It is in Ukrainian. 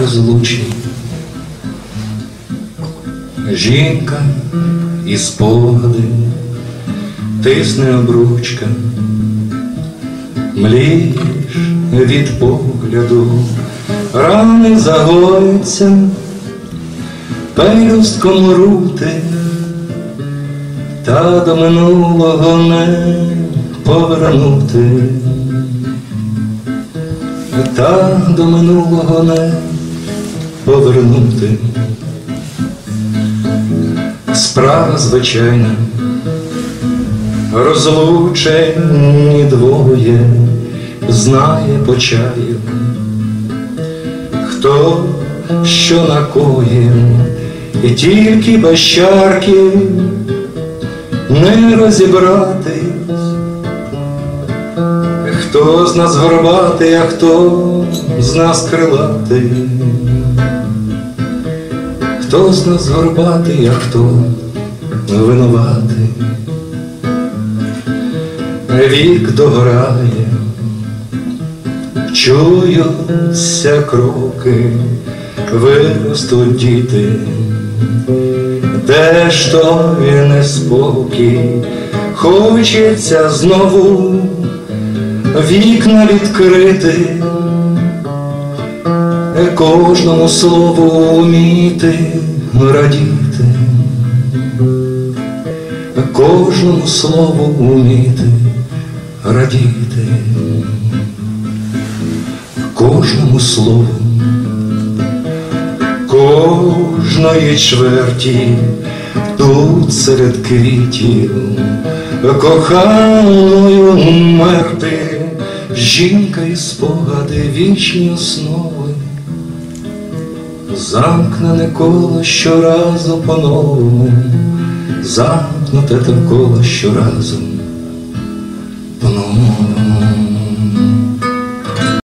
розлучні. Жінка і спогади, тисне обручка, млієш від погляду, рани загоїться, пелюстком рути, та до минулого не повернути, та до минулого не повернути. Справа звичайна, розлучені двоє, знає по чаю, хто що накоїв, і тільки без чарки не розібратись, хто з нас горбатий, а хто з нас крилатий. Хто з нас горбатий, а хто винуватий? Вік догорає, чуються кроки, виростуть діти, де ж той неспокій, хочеться знову вікна відкрити кожному слову уміти радіти, кожному слову уміти радіти, кожному слову, кожної чверті тут серед квітів, коханою мерти, жінка і спогади вічні основи. Замкнене коло щоразу по-новому, замкнуте те коло щоразу по-новому.